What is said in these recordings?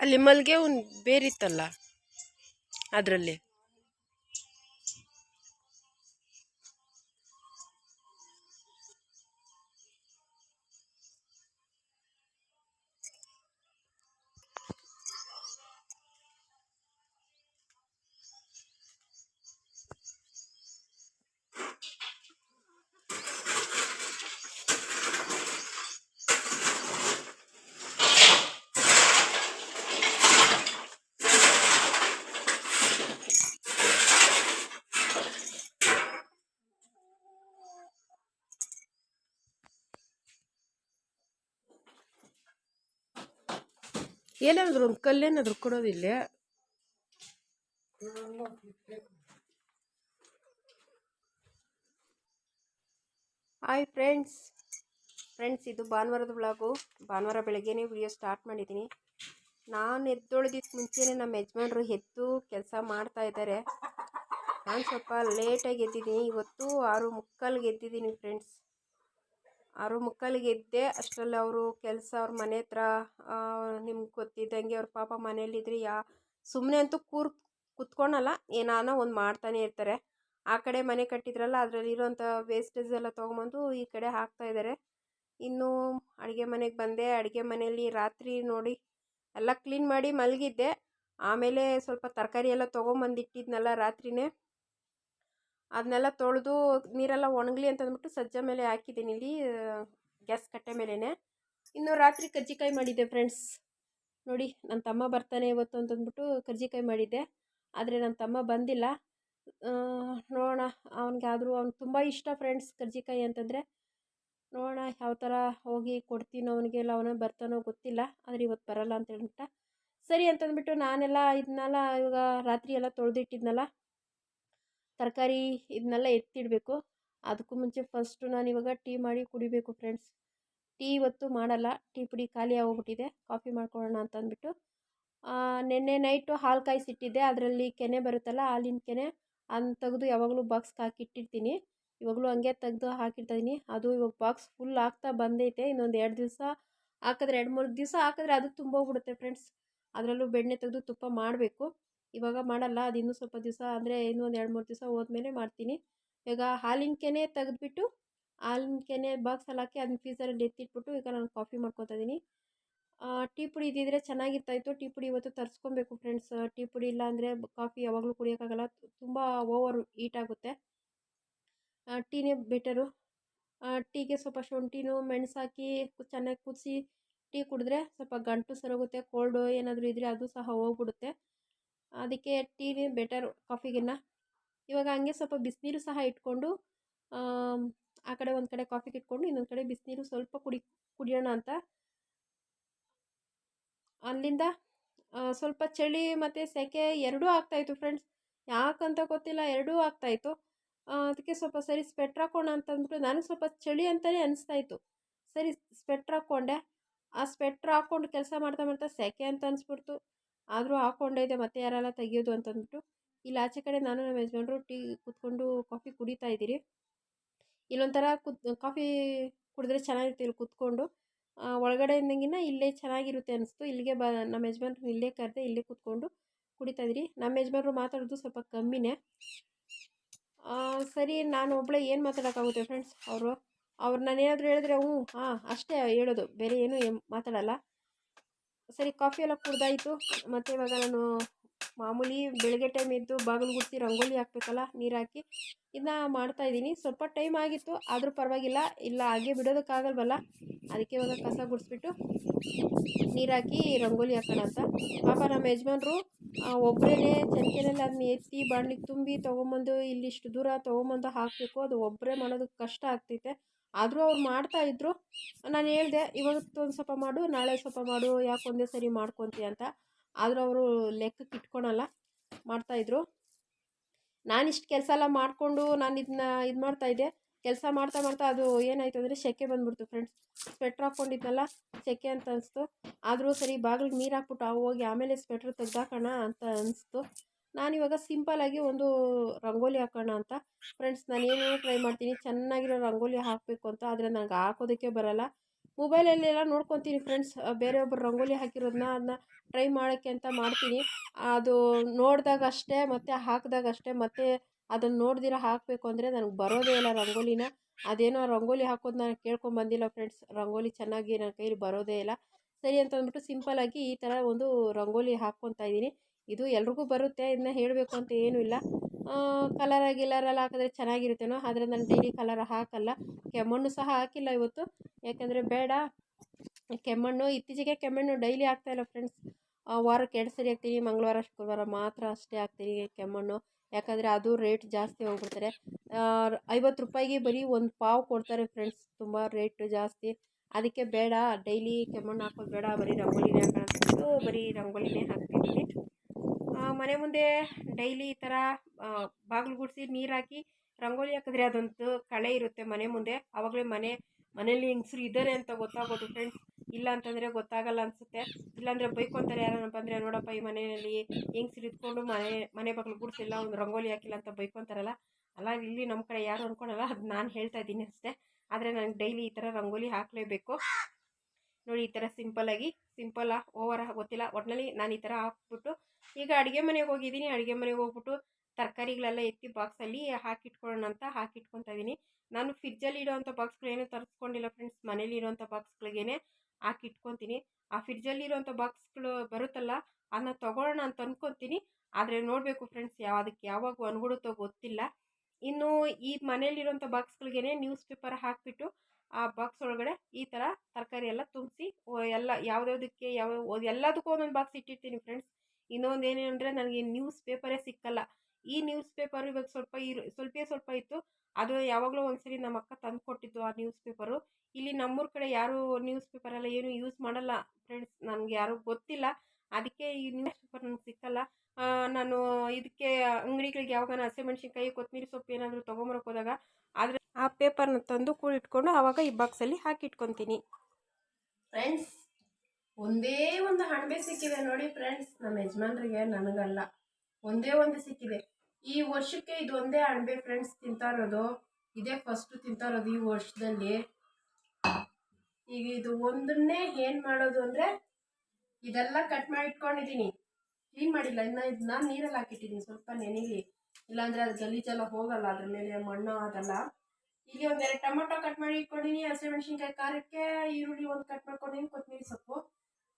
ಅಲ್ಲಿ ಮಲ್ಲಿಗೆ ಒಂದು ಬೇರಿತ್ತಲ್ಲ ಅದರಲ್ಲಿ. ಏನಾದ್ರು ಒಂದು ಕಲ್ಲೇನಾದ್ರು ಕೊಡೋದಿಲ್ಲ ಹಾಯ್ ಫ್ರೆಂಡ್ಸ್ ಫ್ರೆಂಡ್ಸ್ ಇದು ಭಾನುವಾರದ ಬ್ಲಾಗು ಭಾನುವಾರ ಬೆಳಗ್ಗೆನೇ ವಿಡಿಯೋ ಸ್ಟಾರ್ಟ್ ಮಾಡಿದ್ದೀನಿ ನಾನು ಎದ್ದೊಳದಿದ್ದು ಮುಂಚೆನೇ ನಮ್ಮ ಯಜಮಾನರು ಎದ್ದು ಕೆಲಸ ಮಾಡ್ತಾ ಇದ್ದಾರೆ ನಾನು ಸ್ವಲ್ಪ ಲೇಟಾಗಿ ಎದ್ದಿದ್ದೀನಿ ಇವತ್ತು ಆರು ಮುಕ್ಕಾಲ್ಗೆ ಎದ್ದಿದ್ದೀನಿ ಫ್ರೆಂಡ್ಸ್ ಆರು ಮಕ್ಕಳಿಗಿದ್ದೆ ಅಷ್ಟರಲ್ಲಿ ಅವರು ಕೆಲಸ ಅವ್ರ ಮನೆ ಹತ್ರ ನಿಮ್ಗೆ ಗೊತ್ತಿದ್ದಂಗೆ ಅವ್ರ ಪಾಪ ಮನೇಲಿದ್ರೆ ಯಾ ಸುಮ್ಮನೆ ಅಂತೂ ಕೂರ್, ಕುತ್ಕೊಳಲ್ಲ, ಏನಾನ ಒಂದು ಮಾಡ್ತಾನೆ ಇರ್ತಾರೆ. ಆ ಕಡೆ ಮನೆ ಕಟ್ಟಿದ್ರಲ್ಲ ಅದರಲ್ಲಿರೋಂಥ ವೇಸ್ಟೇಜ್ ಎಲ್ಲ ತೊಗೊಂಬಂದು ಈ ಕಡೆ ಹಾಕ್ತಾ ಇದ್ದಾರೆ ಇನ್ನು ಅಡುಗೆ ಮನೆಗೆ ಬಂದೆ, ಅಡುಗೆ ಮನೆಯಲ್ಲಿ ರಾತ್ರಿ ನೋಡಿ ಎಲ್ಲ ಕ್ಲೀನ್ ಮಾಡಿ ಮಲಗಿದ್ದೆ. ಆಮೇಲೆ ಸ್ವಲ್ಪ ತರಕಾರಿ ಎಲ್ಲ ತೊಗೊಂಬಂದಿಟ್ಟಿದ್ನಲ್ಲ ರಾತ್ರಿನೇ. ಅದನ್ನೆಲ್ಲ ತೊಳೆದು ನೀರೆಲ್ಲ ಒಣಗಲಿ ಅಂತ ಅಂದ್ಬಿಟ್ಟು ಸಜ್ಜ ಮೇಲೆ ಹಾಕಿದ್ದೀನಿ ಇಲ್ಲಿ, ಗ್ಯಾಸ್ ಕಟ್ಟೆ ಮೇಲೇ ಇನ್ನು ರಾತ್ರಿ ಕಜ್ಜಿಕಾಯಿ ಮಾಡಿದ್ದೆ ಫ್ರೆಂಡ್ಸ್ ನೋಡಿ ನನ್ನ ತಮ್ಮ ಬರ್ತಾನೆ ಇವತ್ತು ಅಂತಂದ್ಬಿಟ್ಟು ಕರ್ಜಿಕಾಯಿ ಮಾಡಿದ್ದೆ. ಆದರೆ ನನ್ನ ತಮ್ಮ ಬಂದಿಲ್ಲ. ನೋಡೋಣ ಅವನಿಗೆ ಆದರೂ ಅವ್ನಿಗೆ ತುಂಬ ಇಷ್ಟ ಫ್ರೆಂಡ್ಸ್ ಕರ್ಜಿಕಾಯಿ ಅಂತಂದರೆ. ನೋಡೋಣ ಯಾವ ಥರ ಹೋಗಿ ಕೊಡ್ತೀನೋ ಅವನಿಗೆ ಇಲ್ಲ ಅವನೇ ಬರ್ತಾನೋ ಗೊತ್ತಿಲ್ಲ. ಆದರೆ ಇವತ್ತು ಬರಲ್ಲ ಅಂತ ಹೇಳ್ಬಿಟ್ಟ ಸರಿ ಅಂತಂದ್ಬಿಟ್ಟು ನಾನೆಲ್ಲ ಇದನ್ನೆಲ್ಲ ಇವಾಗ ರಾತ್ರಿ ಎಲ್ಲ ತೊಳೆದಿಟ್ಟಿದ್ನಲ್ಲ. ತರಕಾರಿ ಇದನ್ನೆಲ್ಲ ಎತ್ತಿಡಬೇಕು. ಅದಕ್ಕೂ ಮುಂಚೆ ಫಸ್ಟು ನಾನು ಇವಾಗ ಟೀ ಮಾಡಿ ಕುಡಿಬೇಕು ಫ್ರೆಂಡ್ಸ್ ಟೀ ಇವತ್ತು ಮಾಡಲ್ಲ, ಟೀ ಪುಡಿ ಖಾಲಿ ಆಗೋಗ್ಬಿಟ್ಟಿದೆ. ಕಾಫಿ ಮಾಡ್ಕೊಳ್ಳೋಣ ಅಂತ ಅಂದ್ಬಿಟ್ಟು ನಿನ್ನೆ ನೈಟು ಹಾಲು ಕಾಯಿಸಿಟ್ಟಿದ್ದೆ. ಅದರಲ್ಲಿ ಕೆನೆ ಬರುತ್ತಲ್ಲ, ಹಾಲಿನ ಕೆನೆ ಅದನ್ನ ತೆಗೆದು ಯಾವಾಗಲೂ ಬಾಕ್ಸ್ಗೆ ಹಾಕಿಟ್ಟಿರ್ತೀನಿ. ಇವಾಗಲೂ ಹಂಗೆ ತೆಗೆದು ಹಾಕಿರ್ತಾಯಿದ್ದೀನಿ ಅದು ಇವಾಗ ಬಾಕ್ಸ್ ಫುಲ್ ಆಗ್ತಾ ಬಂದೈತೆ. ಇನ್ನೊಂದು ಎರಡು ದಿವಸ ಹಾಕಿದ್ರೆ, ಎರಡು ಮೂರು ದಿವಸ ಹಾಕಿದ್ರೆ ಅದು ತುಂಬೋಗ್ಬಿಡುತ್ತೆ ಫ್ರೆಂಡ್ಸ್ ಅದರಲ್ಲೂ ಬೆಣ್ಣೆ ತೆಗೆದು ತುಪ್ಪ ಮಾಡಬೇಕು. ಇವಾಗ ಮಾಡಲ್ಲ, ಅದು ಇನ್ನೂ ಸ್ವಲ್ಪ ದಿವಸ ಅಂದರೆ ಇನ್ನೂ ಒಂದು ಎರಡು ಮೂರು ದಿವಸ ಹೋದ್ಮೇಲೆ ಮಾಡ್ತೀನಿ. ಈಗ ಹಾಲಿನ ಕೆನೆ ತೆಗೆದ್ಬಿಟ್ಟು, ಹಾಲಿನ ಕೆನೆ ಬಾಕ್ಸಲ್ಲಿ ಹಾಕಿ ಅದನ್ನ ಫ್ರೀಸರಲ್ಲಿ ಎತ್ತಿಟ್ಬಿಟ್ಟು ಈಗ ನಾನು ಕಾಫಿ ಮಾಡ್ಕೊತಾ ಇದ್ದೀನಿ ಟೀ ಪುಡಿ ಇದ್ದಿದ್ರೆ ಚೆನ್ನಾಗಿರ್ತಾಯಿತ್ತು. ಟೀ ಪುಡಿ ಇವತ್ತು ತರಿಸ್ಕೊಬೇಕು ಫ್ರೆಂಡ್ಸ್ ಟೀ ಪುಡಿ ಇಲ್ಲ ಅಂದರೆ ಕಾಫಿ ಯಾವಾಗಲೂ ಕುಡಿಯೋಕ್ಕಾಗಲ್ಲ. ತುಂಬ ಓವರ್ ಹೀಟ್ ಆಗುತ್ತೆ. ಟೀನೇ ಬೆಟರು ಟೀಗೆ ಸ್ವಲ್ಪ ಶುಂಠಿನೂ, ಮೆಣಸು ಹಾಕಿ ಚೆನ್ನಾಗಿ ಕುದಿಸಿ ಟೀ ಕುಡಿದ್ರೆ ಸ್ವಲ್ಪ ಗಂಟು ಸರೋಗುತ್ತೆ ಕೋಲ್ಡು ಏನಾದರೂ ಇದ್ದರೆ ಅದು ಸಹ ಹೋಗ್ಬಿಡುತ್ತೆ. ಅದಕ್ಕೆ ಟೀನೇ ಬೆಟರ್ ಕಾಫಿಗಿನ್ನ ಇವಾಗ ಹಂಗೆ ಸ್ವಲ್ಪ ಬಿಸಿನೀರು ಸಹ ಇಟ್ಕೊಂಡು ಆ ಕಡೆ ಒಂದು ಕಡೆ ಕಾಫಿಗೆ ಇಟ್ಕೊಂಡು ಇನ್ನೊಂದು ಕಡೆ ಬಿಸಿನೀರು ಸ್ವಲ್ಪ ಕುಡಿ, ಕುಡಿಯೋಣ ಅಂತ. ಅಲ್ಲಿಂದ ಸ್ವಲ್ಪ ಚಳಿ ಮತ್ತು ಸೆಕೆ ಎರಡೂ ಆಗ್ತಾಯಿತ್ತು ಫ್ರೆಂಡ್ಸ್ ಯಾಕಂತ ಗೊತ್ತಿಲ್ಲ, ಎರಡೂ ಆಗ್ತಾಯಿತ್ತು ಅದಕ್ಕೆ ಸ್ವಲ್ಪ ಸರಿ ಸ್ವೆಟ್ರ್ ಹಾಕೋಣ ಅಂತಂದ್ಬಿಟ್ಟು ನಾನು ಸ್ವಲ್ಪ ಚಳಿ ಅಂತಲೇ ಅನಿಸ್ತಾಯಿತ್ತು ಸರಿ ಸ್ವೆಟ್ರ್ ಹಾಕ್ಕೊಂಡೆ. ಆ ಸ್ವೆಟ್ರ್ ಹಾಕ್ಕೊಂಡು ಕೆಲಸ ಮಾಡ್ತಾ ಮಾಡ್ತಾ ಸೆಕೆ ಅಂತ ಅನಿಸ್ಬಿಡ್ತು. ಆದರೂ ಹಾಕ್ಕೊಂಡೇ ಇದೆ, ಮತ್ತೆ ಯಾರೆಲ್ಲ ತೆಗಿಯೋದು ಅಂತಂದ್ಬಿಟ್ಟು, ಇಲ್ಲಿ ಆಚೆ ಕಡೆ ನಾನು ನಮ್ಮ ಯಜಮಾನ್ರು ಟೀ ಕುತ್ಕೊಂಡು ಕಾಫಿ ಕುಡಿತಾ ಇದ್ದೀರಿ. ಇಲ್ಲೊಂಥರ ಕುತ್, ಕಾಫಿ ಕುಡಿದ್ರೆ ಚೆನ್ನಾಗಿರುತ್ತೆ ಇಲ್ಲಿ ಕುತ್ಕೊಂಡು. ಒಳಗಡೆ ಇಂದಂಗಿನ ಇಲ್ಲೇ ಚೆನ್ನಾಗಿರುತ್ತೆ ಅನಿಸ್ತು. ಇಲ್ಲಿಗೆ ಬ, ನಮ್ಮ ಯಜಮಾನ್ರು ಇಲ್ಲೇ ಕರೆದೆ ಇಲ್ಲೇ ಕುತ್ಕೊಂಡು ಕುಡಿತಾ ಇದ್ದೀರಿ. ನಮ್ಮ ಯಜಮಾನ್ರು ಮಾತಾಡೋದು ಸ್ವಲ್ಪ ಕಮ್ಮಿನೇ. ಸರಿ, ನಾನು ಒಬ್ಬಳೇ ಏನು ಮಾತಾಡೋಕ್ಕಾಗುತ್ತೆ ಫ್ರೆಂಡ್ಸ್ ಅವರು, ಅವ್ರು ನಾನು ಹೇಳಿದ್ರೆ ಹ್ಞೂ, ಹಾಂ, ಅಷ್ಟೇ ಹೇಳೋದು. ಬೇರೆ ಏನೂ ಮಾತಾಡಲ್ಲ. ಸರಿ, ಕಾಫಿ ಎಲ್ಲ ಕುಡ್ದಾಯಿತು. ಮತ್ತು ಇವಾಗ ನಾನು ಮಾಮೂಲಿ ಬೆಳಗ್ಗೆ ಟೈಮ್ ಇದ್ದು ಬಾಗಿಲು ಗುಡಿಸಿ ರಂಗೋಲಿ ಹಾಕ್ಬೇಕಲ್ಲ, ನೀರು ಹಾಕಿ ಇದನ್ನ ಮಾಡ್ತಾಯಿದ್ದೀನಿ ಸ್ವಲ್ಪ ಟೈಮ್ ಆಗಿತ್ತು, ಆದರೂ ಪರವಾಗಿಲ್ಲ. ಇಲ್ಲ, ಹಾಗೆ ಬಿಡೋದಕ್ಕಾಗಲ್ವಲ್ಲ. ಅದಕ್ಕೆ ಇವಾಗ ಕಸ ಗುಡಿಸ್ಬಿಟ್ಟು ನೀರು ಹಾಕಿ ರಂಗೋಲಿ ಹಾಕೋಣ ಅಂತ. ಪಾಪ ನಮ್ಮ ಯಜಮಾನ್ರು ಒಬ್ಬರೇ ಚಂಚಲಲ್ಲಿ ಅದನ್ನ ಎತ್ತಿ ಬಾಣ್ಲಿಗೆ ತುಂಬಿ ತೊಗೊಂಬಂದು, ಇಲ್ಲಿಷ್ಟು ದೂರ ತೊಗೊಂಬಂದು ಹಾಕಬೇಕು. ಅದು ಒಬ್ಬರೇ ಮಾಡೋದಕ್ಕೆ ಕಷ್ಟ ಆಗ್ತೈತೆ. ಆದರೂ ಅವ್ರು ಮಾಡ್ತಾಯಿದ್ರು ನಾನು ಹೇಳಿದೆ ಇವತ್ತು ಒಂದು ಸ್ವಲ್ಪ ಮಾಡು, ನಾಳೆ ಸ್ವಲ್ಪ ಮಾಡು, ಯಾಕೆ ಒಂದೇ ಸರಿ ಮಾಡ್ಕೊತೀಯ ಅಂತ. ಆದರೂ ಅವರು ಲೆಕ್ಕಕ್ಕೆ ಇಟ್ಕೊಳಲ್ಲ ಮಾಡ್ತಾಯಿದ್ರು ನಾನಿಷ್ಟು ಕೆಲಸ ಎಲ್ಲ ಮಾಡಿಕೊಂಡು ನಾನು ಇದನ್ನ ಇದು ಮಾಡ್ತಾಯಿದ್ದೆ ಕೆಲಸ ಮಾಡ್ತಾ ಮಾಡ್ತಾ ಅದು ಏನಾಯಿತು ಅಂದರೆ ಸೆಕೆ ಬಂದ್ಬಿಡ್ತು ಫ್ರೆಂಡ್ಸ್ ಸ್ವೆಟ್ರ್ ಹಾಕ್ಕೊಂಡಿದ್ನಲ್ಲ ಸೆಕೆ ಅಂತ ಅನಿಸ್ತು. ಆದರೂ ಸರಿ ಬಾಗಿಲಿಗೆ ನೀರು ಹಾಕ್ಬಿಟ್ಟು ಹೋಗಿ ಆಮೇಲೆ ಸ್ವೆಟ್ರ್ ತೆಗ್ದಾಕೋಣ ಅಂತ ಅನಿಸ್ತು. ನಾನಿವಾಗ ಸಿಂಪಲಾಗಿ ಒಂದು ರಂಗೋಲಿ ಹಾಕೋಣ ಅಂತ. ಫ್ರೆಂಡ್ಸ್, ನಾನು ಏನೇನೋ ಟ್ರೈ ಮಾಡ್ತೀನಿ. ಚೆನ್ನಾಗಿರೋ ರಂಗೋಲಿ ಹಾಕಬೇಕು ಅಂತ, ಆದರೆ ನನಗೆ ಹಾಕೋದಕ್ಕೆ ಬರಲ್ಲ. ಮೊಬೈಲಲ್ಲೆಲ್ಲ ನೋಡ್ಕೊತೀನಿ ಫ್ರೆಂಡ್ಸ್. ಬೇರೆಯೊಬ್ಬರು ರಂಗೋಲಿ ಹಾಕಿರೋದನ್ನ ಅದನ್ನ ಟ್ರೈ ಮಾಡೋಕ್ಕೆ ಅಂತ ಮಾಡ್ತೀನಿ. ಅದು ನೋಡಿದಾಗ ಅಷ್ಟೇ, ಮತ್ತು ಹಾಕಿದಾಗ ಅಷ್ಟೇ, ಮತ್ತೆ ಅದನ್ನು ನೋಡ್ದಿರ ಹಾಕಬೇಕು ಅಂದರೆ ನನಗೆ ಬರೋದೇ ಇಲ್ಲ ರಂಗೋಲಿನ. ಅದೇನೋ ರಂಗೋಲಿ ಹಾಕೋದು ನಾನು ಕೇಳ್ಕೊಂಬಂದಿಲ್ಲ ಫ್ರೆಂಡ್ಸ್. ರಂಗೋಲಿ ಚೆನ್ನಾಗಿ ನನ್ನ ಕೈಲಿ ಬರೋದೇ ಇಲ್ಲ. ಸರಿ ಅಂತ ಅಂದ್ಬಿಟ್ಟು ಸಿಂಪಲ್ಲಾಗಿ ಈ ಥರ ಒಂದು ರಂಗೋಲಿ ಹಾಕ್ಕೊತಾ ಇದ್ದೀನಿ ಇದು ಎಲ್ರಿಗೂ ಬರುತ್ತೆ ಇದನ್ನ ಹೇಳಬೇಕು ಅಂತ ಏನೂ ಇಲ್ಲ. ಕಲರ ಗಿಲರೆಲ್ಲ ಹಾಕಿದ್ರೆ ಚೆನ್ನಾಗಿರುತ್ತೇನೋ, ಆದರೆ ನಾನು ಡೈಲಿ ಕಲರ್ ಹಾಕಲ್ಲ. ಕೆಮ್ಮಣ್ಣು ಸಹ ಹಾಕಿಲ್ಲ ಇವತ್ತು, ಯಾಕೆಂದರೆ ಬೇಡ. ಕೆಮ್ಮಣ್ಣು, ಇತ್ತೀಚೆಗೆ ಕೆಮ್ಮಣ್ಣು ಡೈಲಿ ಆಗ್ತಾಯಿಲ್ಲ ಫ್ರೆಂಡ್ಸ್ ವಾರಕ್ಕೆ ಎರಡು ಸರಿ ಹಾಕ್ತೀನಿ, ಮಂಗಳವಾರ, ಶುಕ್ರವಾರ ಮಾತ್ರ ಅಷ್ಟೇ ಹಾಕ್ತೀನಿ ಕೆಮ್ಮಣ್ಣು. ಯಾಕಂದರೆ ಅದು ರೇಟ್ ಜಾಸ್ತಿ ಹೋಗ್ಬಿಡ್ತಾರೆ ಐವತ್ತು ರೂಪಾಯಿಗೆ ಬರೀ ಒಂದು ಪಾವು ಕೊಡ್ತಾರೆ ಫ್ರೆಂಡ್ಸ್ ತುಂಬ ರೇಟ್ ಜಾಸ್ತಿ. ಅದಕ್ಕೆ ಬೇಡ ಡೈಲಿ ಕೆಮ್ಮಣ್ಣು ಹಾಕೋದು ಬೇಡ, ಬರೀ ರಂಗೋಲಿನೇ ಹಾಕೋಣ ಬರೀ ರಂಗೋಲಿನೇ ಹಾಕ್ತಿದ್ದೀನಿ. ಮನೆ ಮುಂದೆ ಡೈಲಿ ಈ ಥರ ಬಾಗಿಲು ಗುಡಿಸಿ ನೀರು ಹಾಕಿ ರಂಗೋಲಿ ಹಾಕಿದ್ರೆ ಅದೊಂದು ಕಳೆ ಇರುತ್ತೆ ಮನೆ ಮುಂದೆ. ಆವಾಗಲೇ ಮನೆ ಮನೇಲಿ ಹೆಂಗಸ್ರು ಇದ್ದಾರೆ ಅಂತ ಗೊತ್ತಾಗೋದು ಫ್ರೆಂಡ್ಸ್ ಇಲ್ಲ ಅಂತಂದರೆ ಗೊತ್ತಾಗಲ್ಲ ಅನಿಸುತ್ತೆ. ಇಲ್ಲಾಂದರೆ ಬೈಕೊಂತಾರೆ ಯಾರನ್ನಪ್ಪ ಅಂದರೆ ನೋಡಪ್ಪ ಈ ಮನೆಯಲ್ಲಿ ಹೆಂಗಸ್ರು ಇದ್ಕೊಂಡು ಮನೆ ಮನೆ ಬಾಗಿಲು ಗುಡಿಸಿಲ್ಲ ಒಂದು ರಂಗೋಲಿ ಹಾಕಿಲ್ಲ ಅಂತ ಬೈಕೊಂತಾರಲ್ಲ. ಅಲ್ಲ, ಇಲ್ಲಿ ನಮ್ಮ ಕಡೆ ಯಾರು ಅಂದ್ಕೊಳಲ್ಲ ಅದು ನಾನು ಹೇಳ್ತಾ ಇದ್ದೀನಿ ಅಷ್ಟೇ. ಆದರೆ ನನಗೆ ಡೈಲಿ ಈ ಥರ ರಂಗೋಲಿ ಹಾಕಲೇಬೇಕು. ನೋಡಿ, ಈ ಥರ ಸಿಂಪಲ್ಲಾಗಿ ಸಿಂಪಲ್ಲ ಓವರ್ ಗೊತ್ತಿಲ್ಲ. ಒಟ್ಟಿನಲ್ಲಿ ನಾನು ಈ ಥರ ಹಾಕ್ಬಿಟ್ಟು, ಈಗ ಅಡುಗೆ ಮನೆಗೆ ಹೋಗಿದ್ದೀನಿ. ಅಡುಗೆ ಮನೆಗೆ ಹೋಗ್ಬಿಟ್ಟು ತರಕಾರಿಗಳೆಲ್ಲ ಎತ್ತಿ ಬಾಕ್ಸಲ್ಲಿ ಹಾಕಿಟ್ಕೊಳ್ಳೋಣ ಅಂತ ಹಾಕಿಟ್ಕೊತಾ ಇದ್ದೀನಿ. ನಾನು ಫ್ರಿಜ್ಜಲ್ಲಿ ಇಡೋವಂಥ ಬಾಕ್ಸ್ಗಳೇನು ತರಿಸ್ಕೊಂಡಿಲ್ಲ ಫ್ರೆಂಡ್ಸ್ ಮನೇಲಿ ಇರೋವಂಥ ಬಾಕ್ಸ್ಗಳಿಗೇನೆ ಹಾಕಿಟ್ಕೊತೀನಿ. ಆ ಫ್ರಿಜ್ಜಲ್ಲಿ ಇರೋವಂಥ ಬಾಕ್ಸ್ಗಳು ಬರುತ್ತಲ್ಲ ಅದನ್ನ ತೊಗೊಳ್ಳೋಣ ಅಂತ ಅಂದ್ಕೊತೀನಿ ಆದರೆ ನೋಡಬೇಕು ಫ್ರೆಂಡ್ಸ್ ಯಾವ, ಅದಕ್ಕೆ ಯಾವಾಗ ಅನ್ಬಿಡುತ್ತೋ ಗೊತ್ತಿಲ್ಲ. ಇನ್ನು ಈ ಮನೇಲಿರೋಂಥ ಬಾಕ್ಸ್ಗಳಿಗೇನೆ ನ್ಯೂಸ್ ಪೇಪರ್ ಹಾಕಿಬಿಟ್ಟು ಆ ಬಾಕ್ಸ್ ಒಳಗಡೆ ಈ ಥರ ತರಕಾರಿ ಎಲ್ಲ ತುಂಬಿಸಿ ಎಲ್ಲ ಯಾವುದ್ಯಾವುದಕ್ಕೆ ಯಾವ ಎಲ್ಲದಕ್ಕೂ ಒಂದೊಂದು ಬಾಕ್ಸ್ ಇಟ್ಟಿರ್ತೀನಿ ಫ್ರೆಂಡ್ಸ್ ಇನ್ನೊಂದು ಏನೇನಂದರೆ ನನಗೆ ನ್ಯೂಸ್ ಪೇಪರೇ ಸಿಕ್ಕಲ್ಲ. ಈ ನ್ಯೂಸ್ ಪೇಪರ್ ಇವಾಗ ಸ್ವಲ್ಪ ಸ್ವಲ್ಪೇ ಸ್ವಲ್ಪ ಇತ್ತು. ಅದು ಯಾವಾಗಲೂ ಒಂದ್ಸರಿ ನಮ್ಮ ಅಕ್ಕ ತಂದು ಕೊಟ್ಟಿದ್ದು ಆ ನ್ಯೂಸ್ ಪೇಪರು ಇಲ್ಲಿ ನಮ್ಮೂರ ಕಡೆ ಯಾರು ನ್ಯೂಸ್ ಪೇಪರೆಲ್ಲ ಏನು ಯೂಸ್ ಮಾಡಲ್ಲ ಫ್ರೆಂಡ್ಸ್ ನನಗೆ ಯಾರೂ ಗೊತ್ತಿಲ್ಲ. ಅದಕ್ಕೆ ಈ ನ್ಯೂಸ್ ಪೇಪರ್ ನನಗೆ ಸಿಕ್ಕಲ್ಲ. ನಾನು ಇದಕ್ಕೆ ಅಂಗಡಿಗಳಿಗೆ ಯಾವಾಗ ಹಸಿಮೆಣ್ಸಿನ್ಕಾಯಿ ಕೊತ್ತಂಬರಿ ಸೊಪ್ಪು ಏನಾದರೂ ತೊಗೊಂಬರಕ್ಕೆ ಹೋದಾಗ ಆ ಪೇಪರ್ನ ತಂದು ಕೂಡಿಟ್ಕೊಂಡು ಆವಾಗ ಈ ಬಾಕ್ಸಲ್ಲಿ ಹಾಕಿಟ್ಕೊತೀನಿ. ಫ್ರೆಂಡ್ಸ್, ಒಂದೇ ಒಂದು ಹಣಬೆ ಸಿಕ್ಕಿದೆ ನೋಡಿ ಫ್ರೆಂಡ್ಸ್, ನಮ್ಮ ಯಜಮಾನ್ರಿಗೆ ನನಗಲ್ಲ. ಒಂದೇ ಒಂದು ಸಿಕ್ಕಿದೆ. ಈ ವರ್ಷಕ್ಕೆ ಇದು ಒಂದೇ ಅಣಬೆ ಫ್ರೆಂಡ್ಸ್ ತಿಂತಾ ಇರೋದು. ಇದೇ ಫಸ್ಟ್ ತಿಂತಾ ಇರೋದು ಈ ವರ್ಷದಲ್ಲಿ. ಈಗ ಇದು ಒಂದನ್ನೇ ಏನು ಮಾಡೋದು ಅಂದರೆ, ಇದೆಲ್ಲ ಕಟ್ ಮಾಡಿ ಇಟ್ಕೊಂಡಿದ್ದೀನಿ ಕ್ಲೀನ್ ಮಾಡಿಲ್ಲ, ಇನ್ನು ಇದನ್ನ ನೀರಲ್ಲಿ ಹಾಕಿಟ್ಟಿದ್ದೀನಿ. ಸ್ವಲ್ಪ ನೆನೆಲಿ. ಇಲ್ಲಾಂದರೆ ಅದು ಗಲೀಜೆಲ್ಲ ಹೋಗಲ್ಲ, ಅದ್ರ ಮೇಲೆ ಮಣ್ಣು ಅದೆಲ್ಲ. ಇಲ್ಲಿ ಒಂದೆರಡು ಟೊಮೊಟೊ ಕಟ್ ಮಾಡಿ ಇಟ್ಕೊಂಡಿನಿ ಹಸಿಮೆಣಸಿನ್ಕಾಯಿ ಖಾರಕ್ಕೆ, ಈರುಳ್ಳಿ ಒಂದು ಕಟ್ ಮಾಡ್ಕೊಂಡಿನಿ ಕೊತ್ತಂಬರಿ ಸೊಪ್ಪು.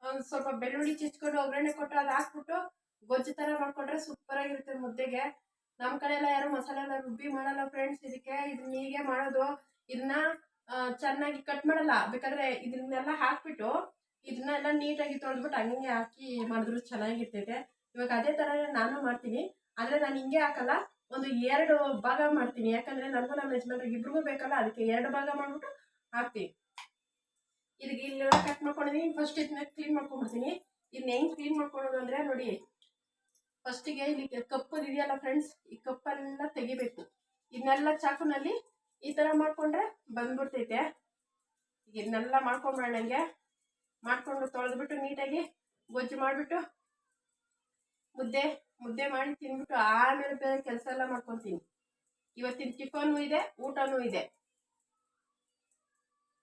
ಒಂದು ಸ್ವಲ್ಪ ಬೆಳ್ಳುಳ್ಳಿ ಚಿಚ್ಕೊಂಡು ಒಗ್ಗರಣೆ ಕೊಟ್ಟು ಅದು ಹಾಕ್ಬಿಟ್ಟು ಗೊಜ್ಜು ಥರ ಮಾಡ್ಕೊಂಡ್ರೆ ಸೂಪರ್ ಆಗಿರುತ್ತೆ ಮುದ್ದೆಗೆ. ನಮ್ಮ ಕಡೆ ಎಲ್ಲ ಯಾರು ಮಸಾಲೆ ಎಲ್ಲ ರುಬ್ಬಿ ಮಾಡಲ್ಲ ಫ್ರೆಂಡ್ಸ್ ಇದಕ್ಕೆ ಇದನ್ನ ಹೀಗೆ ಮಾಡೋದು. ಇದನ್ನ ಚೆನ್ನಾಗಿ ಕಟ್ ಮಾಡಲ್ಲ. ಬೇಕಾದ್ರೆ ಇದನ್ನೆಲ್ಲ ಹಾಕ್ಬಿಟ್ಟು ಇದನ್ನೆಲ್ಲ ನೀಟಾಗಿ ತೊಳೆದ್ಬಿಟ್ಟು ಹಂಗೆ ಹಾಕಿ ಮಾಡಿದ್ರು ಚೆನ್ನಾಗಿರ್ತೈತೆ. ಇವಾಗ ಅದೇ ಥರ ನಾನು ಮಾಡ್ತೀನಿ. ಆದರೆ ನಾನು ಹಿಂಗೆ ಹಾಕಲ್ಲ. ಒಂದು ಎರಡು ಭಾಗ ಮಾಡ್ತೀನಿ. ಯಾಕಂದ್ರೆ ನನಗೂ ನಮ್ಮ ಯಜಮಾನ್ರಿಗೆ ಇಬ್ರಿಗೂ ಬೇಕಲ್ಲ, ಅದಕ್ಕೆ ಎರಡು ಭಾಗ ಮಾಡಿಬಿಟ್ಟು ಹಾಕ್ತೀನಿ. ಇದಕ್ಕೆ ಇಲ್ಲೆಲ್ಲ ಕಟ್ ಮಾಡ್ಕೊಂಡಿದ್ದೀನಿ ಫಸ್ಟ್ ಇದನ್ನ ಕ್ಲೀನ್ ಮಾಡ್ಕೊಂಡ್ಬಿಡ್ತೀನಿ. ಇದನ್ನ ಹೆಂಗೆ ಕ್ಲೀನ್ ಮಾಡ್ಕೊಳೋದು ಅಂದರೆ ನೋಡಿ ಫಸ್ಟಿಗೆ ಇಲ್ಲಿ ಕಪ್ಪು ಇದೆಯಲ್ಲ ಫ್ರೆಂಡ್ಸ್ ಈ ಕಪ್ಪೆಲ್ಲ ತೆಗಿಬೇಕು. ಇದನ್ನೆಲ್ಲ ಚಾಕುನಲ್ಲಿ ಈ ಥರ ಮಾಡಿಕೊಂಡ್ರೆ ಬಂದ್ಬಿಡ್ತೈತೆ. ಇದನ್ನೆಲ್ಲ ಮಾಡ್ಕೊಂಬಿಡೋಣ ನನಗೆ ಮಾಡಿಕೊಂಡು ತೊಳೆದ್ಬಿಟ್ಟು ನೀಟಾಗಿ ಗೊಜ್ಜು ಮಾಡಿಬಿಟ್ಟು ಮುದ್ದೆ ಮುದ್ದೆ ಮಾಡಿ ತಿನ್ಬಿಟ್ಟು ಆಮೇಲೆ ಬೇರೆ ಕೆಲಸ ಎಲ್ಲ ಮಾಡ್ಕೊತೀನಿ. ಇವತ್ತಿನ ಟಿಫನ್ನು ಇದೆ, ಊಟನೂ ಇದೆ.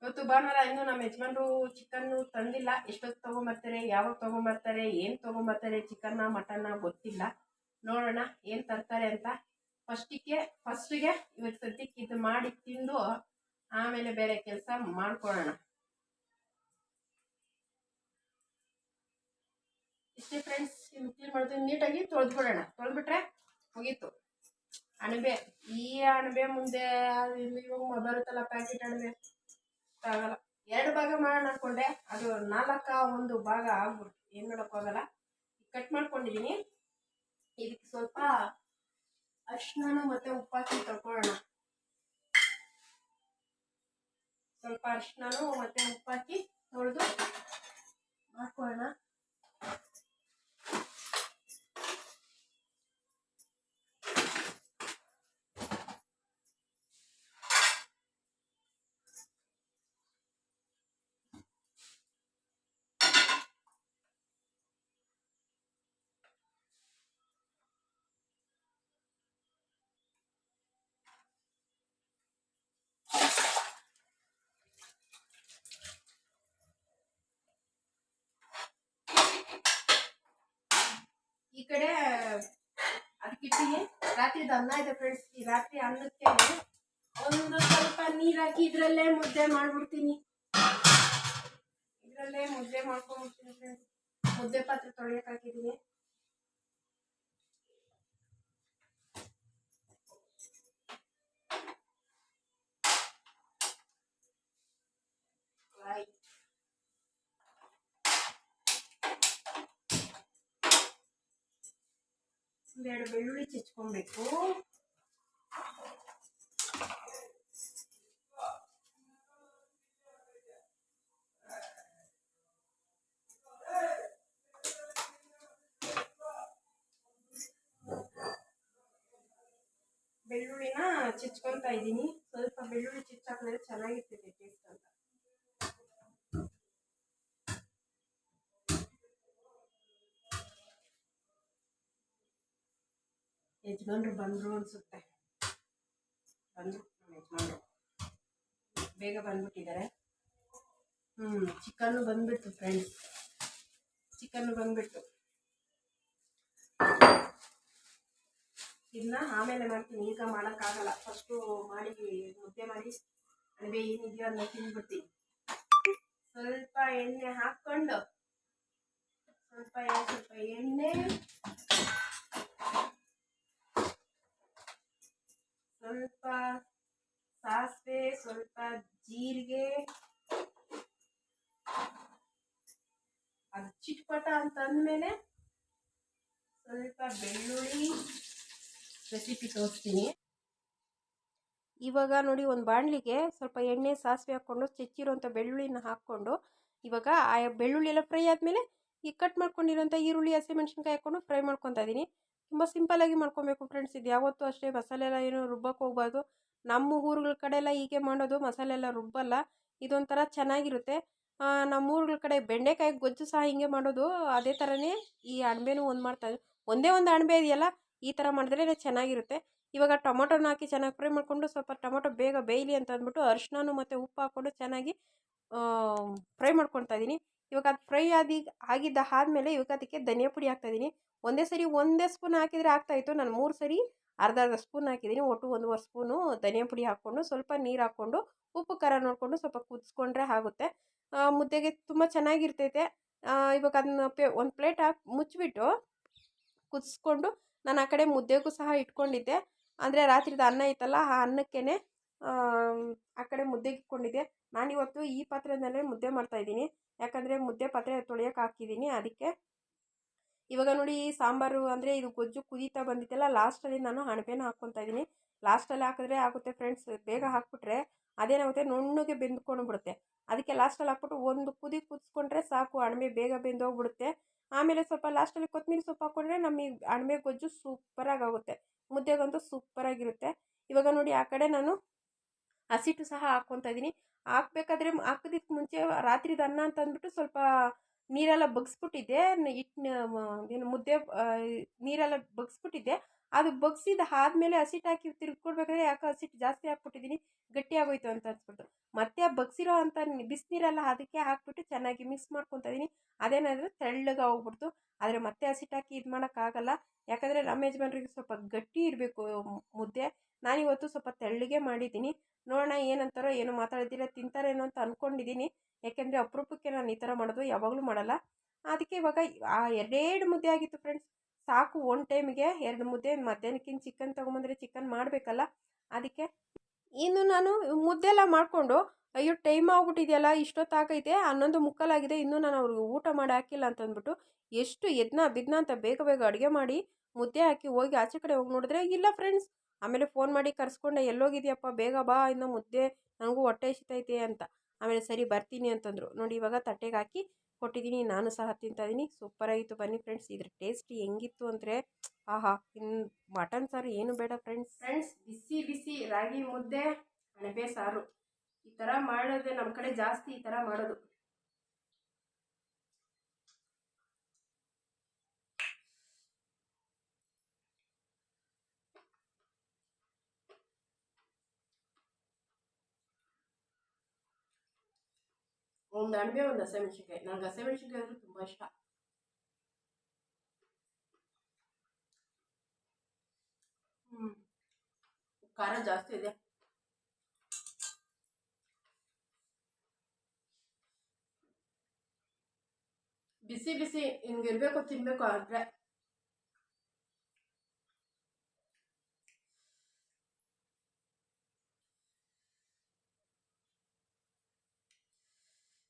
ಇವತ್ತು ಭಾನುವಾರ ಇನ್ನು ನಮ್ಮ ಯಜಮಾನ್ರು ಚಿಕನ್ನು ತಂದಿಲ್ಲ. ಎಷ್ಟೊತ್ತು ತೊಗೊಂಬರ್ತಾರೆ, ಯಾವಾಗ ತೊಗೊಂಬರ್ತಾರೆ, ಏನು ತೊಗೊಂಬರ್ತಾರೆ, ಚಿಕನ್ನ, ಮಟನ್ನ ಗೊತ್ತಿಲ್ಲ. ನೋಡೋಣ ಏನು ತರ್ತಾರೆ ಅಂತ. ಫಸ್ಟಿಗೆ ಫಸ್ಟಿಗೆ ಇವತ್ತು ಸದ್ಯಕ್ಕೆ ಇದು ಮಾಡಿ ತಿಂದು ಆಮೇಲೆ ಬೇರೆ ಕೆಲಸ ಮಾಡ್ಕೊಳ್ಳೋಣ. ಇಷ್ಟೇ ಫ್ರೆಂಡ್ಸ್ ಇನ್ನು ಕ್ಲೀನ್ ಮಾಡ್ತೀನಿ ನೀಟಾಗಿ ತೊಳೆದ್ಬಿಡೋಣ ತೊಳೆದ್ಬಿಟ್ರೆ ಮುಗೀತು. ಅಣಬೆ, ಈ ಅಣಬೆ ಮುಂದೆ ಬರುತ್ತಲ್ಲ ಪ್ಯಾಕೆಟ್ ಅಣಬೆ? ಆಗಲ್ಲ. ಎರಡು ಭಾಗ ಮಾಡೋಣ ಅನ್ಕೊಂಡೆ. ಅದು ನಾಲ್ಕ ಒಂದು ಭಾಗ ಆಗ್ಬಿಡ್ತು. ಏನು ಮಾಡೋಕ್ಕಾಗಲ್ಲ ಕಟ್ ಮಾಡ್ಕೊಂಡಿದ್ದೀನಿ ಇದಕ್ಕೆ ಸ್ವಲ್ಪ ಅರ್ಶಿನ ಮತ್ತೆ ಉಪ್ಪಾಕಿ ತೊಳ್ಕೊಳ್ಳೋಣ ಸ್ವಲ್ಪ ಅರ್ಶಿನ ಮತ್ತೆ ಉಪ್ಪಾಕಿ ತೊಳೆದು ಕಡೆ ಅದಕ್ಕೆ ರಾತ್ರಿ ಅನ್ನ ಇದೆ ಫ್ರೆಂಡ್ಸ್ ಈ ರಾತ್ರಿ ಅನ್ನಕ್ಕೆ ಒಂದು ಸ್ವಲ್ಪ ನೀರ್ ಹಾಕಿ ಇದ್ರಲ್ಲೇ ಮುದ್ದೆ ಮಾಡ್ಬಿಡ್ತೀನಿ. ಇದ್ರಲ್ಲೇ ಮುದ್ದೆ ಮಾಡ್ಕೊಂಡ್ಬಿಡ್ತೀನಿ ಫ್ರೆಂಡ್ಸ್ ಮುದ್ದೆ ಪಾತ್ರೆ ತೊಳೆಯಕ್ ಹಾಕಿದೀನಿ ಒಂದೆರಡು ಬೆಳ್ಳುಳ್ಳಿ ಚಿಚ್ಕೊಬೇಕು ಬೆಳ್ಳುಳ್ಳಿನ ಚಿಚ್ಕೊಂತ ಇದ್ದೀನಿ ಸ್ವಲ್ಪ ಬೆಳ್ಳುಳ್ಳಿ ಚಿಚ್ಚಾಕಿದ್ರೆ ಚೆನ್ನಾಗಿರ್ತೈತೆ ಟೇಸ್ಟ್ ಯಜಮಾನ್ರು ಬಂದರು ಅನ್ಸುತ್ತೆ. ಬಂದರು, ನಮ್ಮ ಯಜಮಾನ್ರು. ಬೇಗ ಬಂದ್ಬಿಟ್ಟಿದ್ದಾರೆ. ಹ್ಞೂ ಚಿಕನ್ನು ಬಂದ್ಬಿಡ್ತು ಫ್ರೆಂಡ್ಸ್ ಚಿಕನ್ನು ಬಂದ್ಬಿಟ್ಟು ಇದನ್ನ ಆಮೇಲೆ ಮಾಡ್ತೀನಿ, ಈಗ ಮಾಡೋಕ್ಕಾಗಲ್ಲ. ಫಸ್ಟು ಮಾಡಿ, ಮುದ್ದೆ ಮಾಡಿ ಅಣಬೆ ಏನಿದೆಯೋ ಅದನ್ನ ತಿಂದ್ಬಿಡ್ತೀನಿ. ಸ್ವಲ್ಪ ಎಣ್ಣೆ ಹಾಕ್ಕೊಂಡು, ಸ್ವಲ್ಪ ಸ್ವಲ್ಪ ಎಣ್ಣೆ ಸ್ವಲ್ಪ ಸಾಸಿವೆ ಸ್ವಲ್ಪ ಜೀರಿಗೆ ಅದು ಚಿಟ್ಪಟ ಅಂತ ಅಂದಮೇಲೆ ಸ್ವಲ್ಪ ಬೆಳ್ಳುಳ್ಳಿ ರೆಸಿಪಿ ತೋರಿಸ್ತೀನಿ. ಇವಾಗ ನೋಡಿ ಒಂದು ಬಾಣಲಿಗೆ ಸ್ವಲ್ಪ ಎಣ್ಣೆ ಸಾಸಿವೆ ಹಾಕ್ಕೊಂಡು ಚೆಚ್ಚಿರೋಂಥ ಬೆಳ್ಳುಳ್ಳಿನ ಹಾಕ್ಕೊಂಡು ಇವಾಗ ಆ ಬೆಳ್ಳುಳ್ಳಿ ಎಲ್ಲ ಫ್ರೈ ಆದಮೇಲೆ ಈ ಕಟ್ ಮಾಡ್ಕೊಂಡಿರೋಂಥ ಈರುಳ್ಳಿ ಹಸಿಮೆಣ್ಸಿನ್ಕಾಯಿ ಹಾಕ್ಕೊಂಡು ಫ್ರೈ ಮಾಡ್ಕೊತಾ ಇದ್ದೀನಿ ತುಂಬ ಸಿಂಪಲ್ಲಾಗಿ ಮಾಡ್ಕೊಬೇಕು ಫ್ರೆಂಡ್ಸ್. ಇದು ಯಾವತ್ತೂ ಅಷ್ಟೇ ಮಸಾಲೆ ಎಲ್ಲ ಏನು ರುಬ್ಬಕ್ಕೆ ಹೋಗ್ಬಾರ್ದು. ನಮ್ಮ ಊರುಗಳ ಕಡೆ ಎಲ್ಲ ಹೀಗೆ ಮಾಡೋದು ಮಸಾಲೆ ಎಲ್ಲ ರುಬ್ಬಲ್ಲ. ಇದೊಂಥರ ಚೆನ್ನಾಗಿರುತ್ತೆ. ನಮ್ಮ ಊರುಗಳ ಕಡೆ ಬೆಂಡೆಕಾಯಿ ಗೊಜ್ಜು ಸಹ ಹಿಂಗೆ ಮಾಡೋದು. ಅದೇ ಥರನೇ ಈ ಅಣಬೆನೂ ಒಂದು ಮಾಡ್ತಾರೆ ಒಂದೇ ಒಂದು ಅಣಬೆ ಇದೆಯಲ್ಲ, ಈ ಥರ ಮಾಡಿದ್ರೆ ಚೆನ್ನಾಗಿರುತ್ತೆ. ಇವಾಗ ಟೊಮೊಟೊನ ಹಾಕಿ ಚೆನ್ನಾಗಿ ಫ್ರೈ ಮಾಡಿಕೊಂಡು ಸ್ವಲ್ಪ ಟೊಮೊಟೊ ಬೇಗ ಬೇಯಲಿ ಅಂತ ಅಂದ್ಬಿಟ್ಟು ಅರಿಶಿನೂ ಮತ್ತು ಉಪ್ಪು ಹಾಕ್ಕೊಂಡು ಚೆನ್ನಾಗಿ ಫ್ರೈ ಮಾಡ್ಕೊತಾ ಇದ್ದೀನಿ. ಇವಾಗ ಅದು ಫ್ರೈ ಆದಿ, ಆಗಿದ್ದ ಆದಮೇಲೆ ಇವಾಗ ಅದಕ್ಕೆ ಧನಿಯಾ ಪುಡಿ ಹಾಕ್ತಾಯಿದ್ದೀನಿ. ಒಂದೇ ಸರಿ ಒಂದೇ ಸ್ಪೂನ್ ಹಾಕಿದರೆ ಆಗ್ತಾಯಿತ್ತು. ನಾನು ಮೂರು ಸರಿ ಅರ್ಧ ಅರ್ಧ ಸ್ಪೂನ್ ಹಾಕಿದ್ದೀನಿ. ಒಟ್ಟು ಒಂದೂವರೆ ಸ್ಪೂನು ಧನಿಯಾ ಪುಡಿ ಹಾಕ್ಕೊಂಡು ಸ್ವಲ್ಪ ನೀರು ಹಾಕ್ಕೊಂಡು, ಉಪ್ಪು ಖಾರ ನೋಡಿಕೊಂಡು ಸ್ವಲ್ಪ ಕುದಿಸ್ಕೊಂಡ್ರೆ ಆಗುತ್ತೆ. ಮುದ್ದೆಗೆ ತುಂಬ ಚೆನ್ನಾಗಿರ್ತೈತೆ. ಇವಾಗ ಅದನ್ನ ಪೆ, ಒಂದು ಪ್ಲೇಟ್ ಹಾಕಿ, ಮುಚ್ಚಿಬಿಟ್ಟು ಕುದಿಸ್ಕೊಂಡು ನಾನು ಆ ಕಡೆ ಮುದ್ದೆಗೂ ಸಹ ಇಟ್ಕೊಂಡಿದ್ದೆ. ಅಂದರೆ ರಾತ್ರಿದ ಅನ್ನ ಇತ್ತಲ್ಲ, ಆ ಅನ್ನಕ್ಕೇ ಆ ಕಡೆ ಮುದ್ದೆಗೆ ಇಟ್ಕೊಂಡಿದ್ದೆ. ನಾನಿವತ್ತು ಈ ಪಾತ್ರೆಯಲ್ಲೇ ಮುದ್ದೆ ಮಾಡ್ತಾಯಿದ್ದೀನಿ. ಯಾಕಂದರೆ ಮುದ್ದೆ ಪಾತ್ರೆ ತೊಳೆಯೋಕೆ ಹಾಕಿದ್ದೀನಿ ಅದಕ್ಕೆ. ಇವಾಗ ನೋಡಿ ಸಾಂಬಾರು ಅಂದರೆ ಇದು ಗೊಜ್ಜು ಕುದೀತಾ ಬಂದಿತ್ತಲ್ಲ ಲಾಸ್ಟಲ್ಲಿ ನಾನು ಅಣಬೆನ ಹಾಕ್ಕೊತಾ ಇದ್ದೀನಿ. ಲಾಸ್ಟಲ್ಲಿ ಹಾಕಿದ್ರೆ ಆಗುತ್ತೆ ಫ್ರೆಂಡ್ಸ್ ಬೇಗ ಹಾಕ್ಬಿಟ್ರೆ ಅದೇನಾಗುತ್ತೆ ನುಣ್ಣಗೆ ಬೆಂದ್ಕೊಂಡು ಬಿಡುತ್ತೆ. ಅದಕ್ಕೆ ಲಾಸ್ಟಲ್ಲಿ ಹಾಕ್ಬಿಟ್ಟು ಒಂದು ಕುದಿ ಕುದಿಸ್ಕೊಂಡ್ರೆ ಸಾಕು ಅಣಬೆ ಬೇಗ ಬೆಂದೋಗ್ಬಿಡುತ್ತೆ. ಆಮೇಲೆ ಸ್ವಲ್ಪ ಲಾಸ್ಟಲ್ಲಿ ಕೊತ್ತಂಬರಿ ಸೊಪ್ಪು ಹಾಕ್ಕೊಂಡ್ರೆ ನಮಗೆ ಅಣಬೆ ಗೊಜ್ಜು ಸೂಪರಾಗಿ ಆಗುತ್ತೆ. ಮುದ್ದೆಗಂತೂ ಸೂಪರಾಗಿರುತ್ತೆ ಇವಾಗ ನೋಡಿ ಆ ಕಡೆ ನಾನು ಹಸಿಟ್ಟು ಸಹ ಹಾಕ್ಕೊತಾ ಇದ್ದೀನಿ ಹಾಕ್ಬೇಕಾದ್ರೆ ಹಾಕೋದಕ್ಕೆ ಮುಂಚೆ ರಾತ್ರಿದ ಅನ್ನ ಅಂತ ಅಂದ್ಬಿಟ್ಟು ಸ್ವಲ್ಪ ನೀರೆಲ್ಲ ಬಗ್ಸ್ಬಿಟ್ಟಿದ್ದೆ. ಹಿಟ್ಟು ಏನು ಮುದ್ದೆ ನೀರೆಲ್ಲ ಬಗ್ಸ್ಬಿಟ್ಟಿದ್ದೆ. ಅದು ಬಗ್ಸಿದ ಆದಮೇಲೆ ಹಸಿಟ್ಟು ಹಾಕಿ ತಿರ್ಗ್ಕೊಡ್ಬೇಕಾದ್ರೆ ಯಾಕೆ ಹಸಿಟ್ಟು ಜಾಸ್ತಿ ಹಾಕ್ಬಿಟ್ಟಿದ್ದೀನಿ ಗಟ್ಟಿ ಆಗೋಯ್ತು ಅಂತ ಅನ್ಸ್ಬಿಟ್ಟು ಮತ್ತೆ ಬಗ್ಸಿರೋ ಅಂತ ಬಿಸಿನೀರೆಲ್ಲ ಅದಕ್ಕೆ ಹಾಕ್ಬಿಟ್ಟು ಚೆನ್ನಾಗಿ ಮಿಕ್ಸ್ ಮಾಡ್ಕೊತಾ ಇದ್ದೀನಿ ಅದೇನಾದರೂ ತೆಳ್ಳಗೆ ಹೋಗ್ಬಿಡ್ತು. ಆದರೆ ಮತ್ತೆ ಹಸಿಟ್ಟು ಹಾಕಿ ಇದು ಮಾಡೋಕ್ಕಾಗಲ್ಲ. ಯಾಕಂದರೆ ನಮ್ಮ ಯಜಮಾನ್ರಿಗೆ ಸ್ವಲ್ಪ ಗಟ್ಟಿ ಇರಬೇಕು ಮುದ್ದೆ. ನಾನಿವತ್ತು ಸ್ವಲ್ಪ ತೆಳ್ಳಗೆ ಮಾಡಿದ್ದೀನಿ ನೋಡೋಣ ಏನಂತಾರೋ, ಏನು ಮಾತಾಡ್ದಿರ, ತಿಂತಾರೇನೋ ಅಂತ ಅಂದ್ಕೊಂಡಿದ್ದೀನಿ ಯಾಕೆಂದರೆ ಅಪರೂಪಕ್ಕೆ ನಾನು ಈ ಥರ ಮಾಡೋದು ಯಾವಾಗಲೂ ಮಾಡಲ್ಲ. ಅದಕ್ಕೆ ಇವಾಗ ಆ ಎರಡೆರಡು ಮುದ್ದೆ ಆಗಿತ್ತು ಫ್ರೆಂಡ್ಸ್ ಸಾಕು ಒನ್ ಟೈಮಿಗೆ ಎರಡು ಮುದ್ದೆ ಮಧ್ಯಾಹ್ನಕ್ಕಿಂತ ಚಿಕನ್ ತೊಗೊಂಬಂದರೆ ಚಿಕನ್ ಮಾಡಬೇಕಲ್ಲ? ಅದಕ್ಕೆ ಇನ್ನು ನಾನು ಮುದ್ದೆಲ್ಲ ಮಾಡಿಕೊಂಡು, ಅಯ್ಯೋ ಟೈಮ್ ಆಗ್ಬಿಟ್ಟಿದೆಯಲ್ಲ ಇಷ್ಟೊತ್ತಾಗೈತೆ ಹನ್ನೊಂದು ಮುಕ್ಕಲಾಗಿದೆ, ಇನ್ನೂ ನಾನು ಅವ್ರಿಗೆ ಊಟ ಮಾಡಿ ಹಾಕಿಲ್ಲ ಅಂತ ಅಂದ್ಬಿಟ್ಟು ಎಷ್ಟು ಎದ್ನ ಬಿದ್ನ ಅಂತ ಬೇಗ ಬೇಗ ಅಡುಗೆ ಮಾಡಿ ಮುದ್ದೆ ಹಾಕಿ ಹೋಗಿ ಆಚೆ ಕಡೆ ಹೋಗಿ ನೋಡಿದ್ರೆ ಇಲ್ಲ ಫ್ರೆಂಡ್ಸ್ ಆಮೇಲೆ ಫೋನ್ ಮಾಡಿ ಕರ್ಸ್ಕೊಂಡೆ, ಎಲ್ಲೋಗಿದ್ಯಪ್ಪ, ಬೇಗ ಬಾ, ಇನ್ನು ಮುದ್ದೆ ನನಗೂ ಹೊಟ್ಟೆ ಇಷ್ಟೈತೆ ಅಂತ. ಆಮೇಲೆ ಸರಿ ಬರ್ತೀನಿ ಅಂತಂದರು. ನೋಡಿ ಇವಾಗ ತಟ್ಟೆಗೆ ಹಾಕಿ ಕೊಟ್ಟಿದ್ದೀನಿ, ನಾನು ಸಹ ತಿಂತಾಯಿದ್ದೀನಿ ಸೂಪರಾಗಿತ್ತು ಬನ್ನಿ ಫ್ರೆಂಡ್ಸ್ ಇದ್ರ ಟೇಸ್ಟ್ ಹೆಂಗಿತ್ತು ಅಂದರೆ, ಆಹಾ ಇನ್ನು ಮಟನ್ ಸಾರು ಏನು ಬೇಡ ಫ್ರೆಂಡ್ಸ್ ಫ್ರೆಂಡ್ಸ್ ಬಿಸಿ ಬಿಸಿ ರಾಗಿ ಮುದ್ದೆ, ಅಣಬೆ ಸಾರು. ಈ ಥರ ಮಾಡೋದೇ ನಮ್ಮ ಕಡೆ ಜಾಸ್ತಿ ಈ ಥರ ಮಾಡೋದು. ಒಂದು ಅಣಬೆ ಒಂದು ಹಸಿಮೆಣಸಿನ್ಕಾಯಿ ನನಗೆ ಹಸಿಮೆಣಸಿನ್ಕಾಯಿ ಅಂದರೆ ತುಂಬ ಇಷ್ಟ. ಹ್ಞೂ ಖಾರ ಜಾಸ್ತಿ ಇದೆ. ಬಿಸಿ ಬಿಸಿ ಹಿಂಗಿರ್ಬೇಕು ತಿನ್ನಬೇಕು ಆದರೆ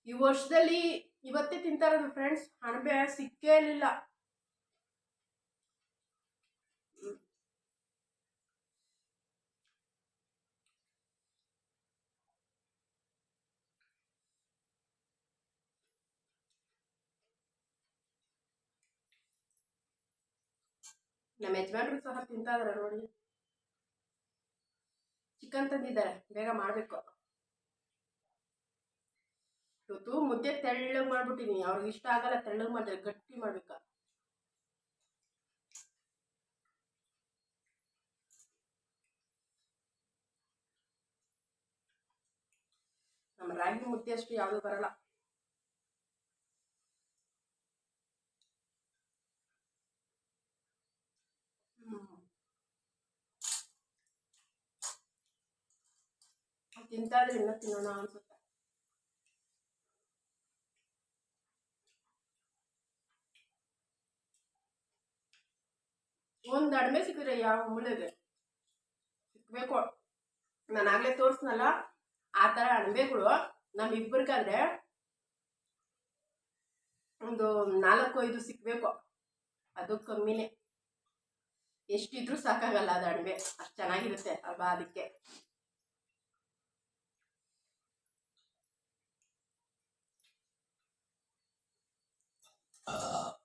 ಈ ವರ್ಷದಲ್ಲಿ ಇವತ್ತೇ ತಿಂತಾರದು ಫ್ರೆಂಡ್ಸ್ ಅಣಬೆ ಸಿಕ್ಕೇ ಇರಲಿಲ್ಲ. ನಮ್ಮ ಯಜಮಾನ್ರು ಸಹ ತಿಂತಾ ಇದಾರೆ ನೋಡಿ. ಚಿಕನ್ ತಂದಿದ್ದಾರೆ. ಬೇಗ ಮಾಡಬೇಕು. ಇವತ್ತು ಮುದ್ದೆ ತೆಳ್ಳಗ್ ಮಾಡ್ಬಿಟ್ಟಿನಿ ಅವ್ರಿಗೆ ಇಷ್ಟ ಆಗಲ್ಲ ತೆಳ್ಳಗ್ ಮಾಡಿದ್ರೆ ಗಟ್ಟಿ ಮಾಡ್ಬೇಕ. ನಮ್ಮ ರಾಗಿ ಮುದ್ದೆ ಅಷ್ಟು ಯಾವುದು ಬರಲ್ಲ. ತಿಂತಾದ್ರೆ ಇನ್ನೂ ತಿನ್ನೋಣ ಅನ್ಸುತ್ತೆ. ಒಂದು ಅಡಿಮೆ ಸಿಕ್ಕಿದ್ರೆ ಯಾವ ಮೂಳೆಗೆ ಸಿಕ್ಬೇಕು. ನಾನು ಆಗ್ಲೇ ತೋರಿಸ್ನಲ್ಲ ಆ ಥರ ಅಣಬೆಗಳು ನಮ್ಮಿಬ್ಬರಿಗಾದ್ರೆ ಒಂದು ನಾಲ್ಕು ಐದು ಸಿಕ್ಬೇಕು. ಅದು ಕಮ್ಮಿನೇ. ಎಷ್ಟಿದ್ರೂ ಸಾಕಾಗಲ್ಲ ಅದು ಅಣಬೆ ಅಷ್ಟು ಚೆನ್ನಾಗಿರುತ್ತೆ ಅಲ್ವಾ ಅದಕ್ಕೆ. Uh,